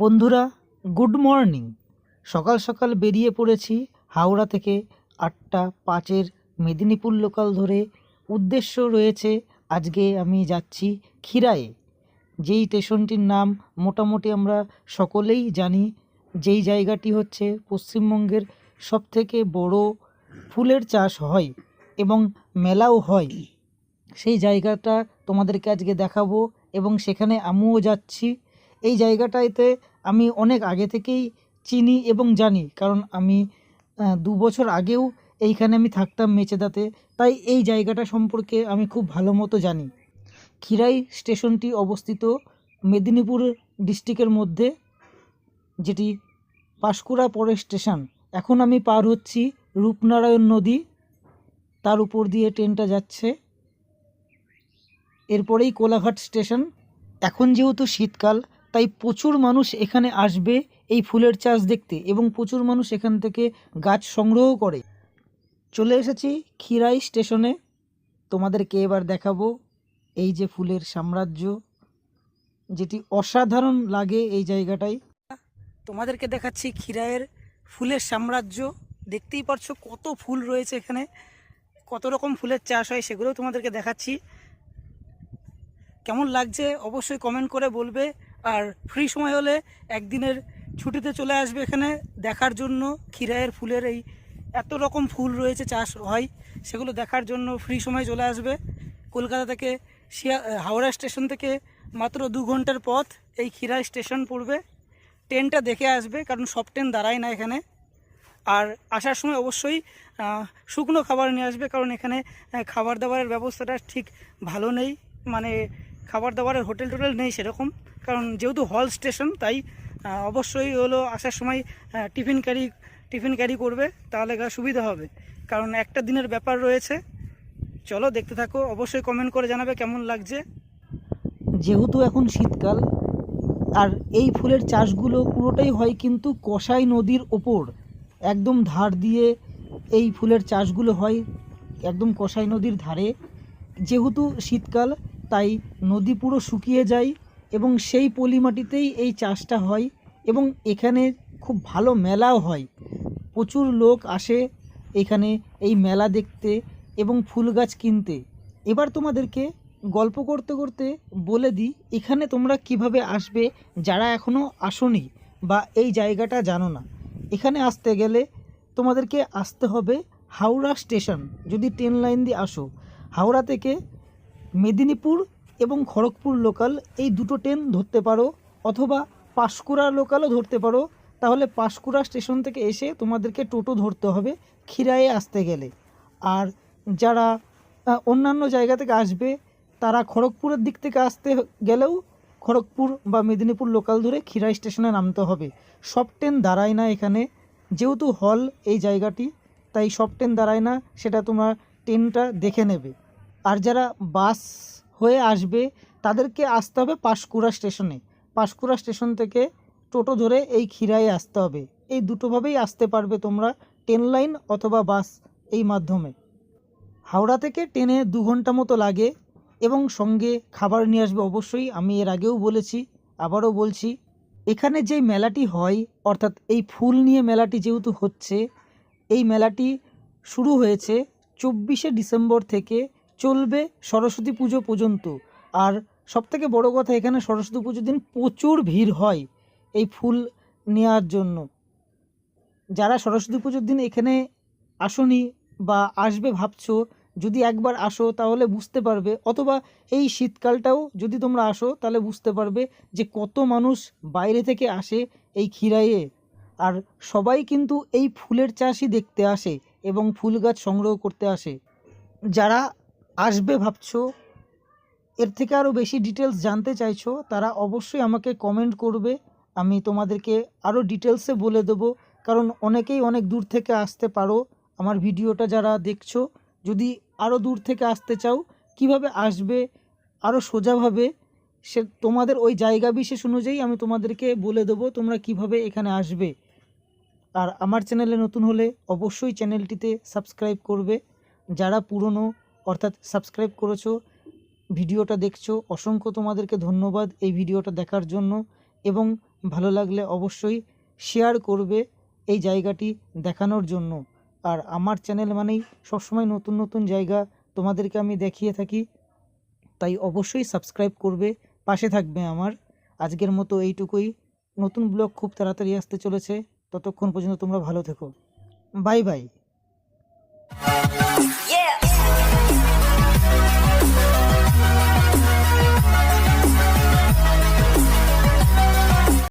বন্ধুরা, good morning. সকাল সকাল বেরিয়ে পড়েছি হাওড়া থেকে আটটা পাঁচের মেদিনীপুর লোকাল ধরে। উদ্দেশ্য রয়েছে, আজকে আমি যাচ্ছি ক্ষীরায়ে যেই স্টেশনটির নাম মোটামুটি আমরা সকলেই জানি, যেই জায়গাটি হচ্ছে পশ্চিমবঙ্গের সবথেকে বড় ফুলের চাষ হয় এবং মেলাও হয়। সেই জায়গাটা তোমাদেরকে আজকে দেখাবো এবং সেখানে আমিও যাচ্ছি। এই জায়গাটাতে আমি অনেক আগে থেকেই চিনি এবং জানি, কারণ আমি দু বছর আগেও এইখানে আমি থাকতাম মেচেদাতে, তাই এই জায়গাটা সম্পর্কে আমি খুব ভালো মতো জানি। খিরাই স্টেশনটি অবস্থিত মেদিনীপুর ডিস্ট্রিক্টের মধ্যে, যেটি পাঁশকুড়া পরে স্টেশন। এখন আমি পার হচ্ছি রূপনারায়ণ নদী, তার উপর দিয়ে ট্রেনটা যাচ্ছে। এরপরেই কোলাঘাট স্টেশন। এখন যেহেতু শীতকাল তাই প্রচুর মানুষ এখানে আসবে এই ফুলের চাষ দেখতে এবং প্রচুর মানুষ এখান থেকে গাছ সংগ্রহ করে। চলে এসেছি খিরাই স্টেশনে। তোমাদেরকে এবার দেখাবো এই যে ফুলের সাম্রাজ্য, যেটি অসাধারণ লাগে এই জায়গাটায়। তোমাদেরকে দেখাচ্ছি খিরাইয়ের ফুলের সাম্রাজ্য। দেখতেই পারছ কত ফুল রয়েছে এখানে, কত রকম ফুলের চাষ হয় সেগুলোও তোমাদেরকে দেখাচ্ছি। কেমন লাগছে অবশ্যই কমেন্ট করে বলবে। আর ফ্রি সময় হলে একদিনের ছুটিতে চলে আসবে এখানে। দেখার জন্য ক্ষীরায়ের ফুলের এই এত রকম ফুল রয়েছে চাষ হয়, সেগুলো দেখার জন্য ফ্রি সময় চলে আসবে। কলকাতা থেকে শিয়া হাওড়া স্টেশন থেকে মাত্র দু ঘণ্টার পথ এই ক্ষীরাই স্টেশন পড়বে। ট্রেনটা দেখে আসবে, কারণ সব ট্রেন দাঁড়ায় না এখানে। আর আসার সময় অবশ্যই শুকনো খাবার নিয়ে আসবে, কারণ এখানে খাবার দাবারের ব্যবস্থাটা ঠিক ভালো নেই। মানে খাবার দাবারের হোটেল টোটেল নেই সেরকম, কারণ যেহেতু হল স্টেশন, তাই অবশ্যই হলো আসার সময় টিফিন ক্যারি টিফিন ক্যারি করবে, তাহলে সুবিধা হবে। কারণ একটা দিনের ব্যাপার রয়েছে। চলো দেখতে থাকো, অবশ্যই কমেন্ট করে জানাবে কেমন লাগছে। যেহেতু এখন শীতকাল, আর এই ফুলের চাষগুলো পুরোটাই হয় কিন্তু কসাই নদীর ওপর। একদম ধার দিয়ে এই ফুলের চাষগুলো হয়, একদম কসাই নদীর ধারে। যেহেতু শীতকাল তাই নদী পুরো শুকিয়ে যায় এবং সেই পলি মাটিতেই এই চাষটা হয় এবং এখানে খুব ভালো মেলাও হয়। প্রচুর লোক আসে এখানে এই মেলা দেখতে এবং ফুল গাছ কিনতে। এবার তোমাদেরকে গল্প করতে করতে বলে দিই, এখানে তোমরা কীভাবে আসবে যারা এখনও আসোনি বা এই জায়গাটা জানো না। এখানে আসতে গেলে তোমাদেরকে আসতে হবে হাওড়া স্টেশন, যদি ট্রেন লাইন দিয়ে আসো। হাওড়া থেকে মেদিনীপুর এবং খড়গপুর লোকাল এই দুটো ট্রেন ধরতে পারো অথবা পাঁশকুড়া লোকালও ধরতে পারো। তাহলে পাঁশকুড়া স্টেশন থেকে এসে তোমাদেরকে টোটো ধরতে হবে খিরায়ে আসতে গেলে। আর যারা অন্যান্য জায়গা থেকে আসবে, তারা খড়গপুরের দিক থেকে আসতে গেলেও খড়গপুর বা মেদিনীপুর লোকাল ধরে খিরাই স্টেশনে নামতে হবে। সব ট্রেন দাঁড়ায় না এখানে। যেহেতু হল এই জায়গাটি, তাই সব ট্রেন দাঁড়ায় না, সেটা তোমার ট্রেনটা দেখে নেবে। আর যারা বাস হয়ে আসবে, তাদেরকে আসতে হবে পাঁশকুড়া স্টেশনে। পাঁশকুড়া স্টেশন থেকে টোটো ধরে এই খিরায়ে আসতে হবে। এই দুটোভাবেই আসতে পারবে তোমরা ট্রেন লাইন অথবা বাস এই মাধ্যমে। হাওড়া থেকে ট্রেনে দু ঘণ্টা মতো লাগে এবং সঙ্গে খাবার নিয়ে আসবে অবশ্যই। আমি এর আগেও বলেছি, আবারও বলছি, এখানে যে মেলাটি হয়, অর্থাৎ এই ফুল নিয়ে মেলাটি যেহেতু হচ্ছে, এই মেলাটি শুরু হয়েছে চব্বিশে ডিসেম্বর থেকে চলবে সরস্বতী পুজো পর্যন্ত। আর সবথেকে বড় কথা, এখানে সরস্বতী পুজোর দিন প্রচুর ভিড় হয় এই ফুল নেওয়ার জন্য। যারা সরস্বতী পুজোর দিন এখানে আসনি বা আসবে ভাবছ, যদি একবার আসো তাহলে বুঝতে পারবে, অথবা এই শীতকালটাও যদি তোমরা আসো তাহলে বুঝতে পারবে যে কত মানুষ বাইরে থেকে আসে এই ক্ষীরাইয়ে আর সবাই কিন্তু এই ফুলের চাষই দেখতে আসে এবং ফুল গাছ সংগ্রহ করতে আসে। যারা আসবে ভাবছ? এর থেকে আরও বেশি ডিটেলস জানতে চাইছো, তারা অবশ্যই আমাকে কমেন্ট করবে। আমি তোমাদেরকে আরও ডিটেলসে বলে দেবো, কারণ অনেকেই অনেক দূর থেকে আসতে পারো আমার ভিডিওটা যারা দেখছ। যদি আরও দূর থেকে আসতে চাও, কীভাবে আসবে আরও সোজাভাবে সে তোমাদের ওই জায়গা বিশেষ অনুযায়ী আমি তোমাদেরকে বলে দেবো তোমরা কীভাবে এখানে আসবে। আর আমার চ্যানেলে নতুন হলে অবশ্যই চ্যানেলটিতে সাবস্ক্রাইব করবে। যারা পুরনো অর্থাৎ সাবস্ক্রাইব করেছ, ভিডিওটা দেখছ, অসংখ্য তোমাদেরকে ধন্যবাদ এই ভিডিওটা দেখার জন্য। এবং ভালো লাগলে অবশ্যই শেয়ার করবে এই জায়গাটি দেখানোর জন্য। আর আমার চ্যানেল মানেই সবসময় নতুন নতুন জায়গা তোমাদেরকে আমি দেখিয়ে থাকি। তাই অবশ্যই সাবস্ক্রাইব করবে, পাশে থাকবে আমার। আজকের মতো এইটুকুই। নতুন ব্লগ খুব তাড়াতাড়ি আসতে চলেছে। ততক্ষণ পর্যন্ত তোমরা ভালো থেকো। Bye bye.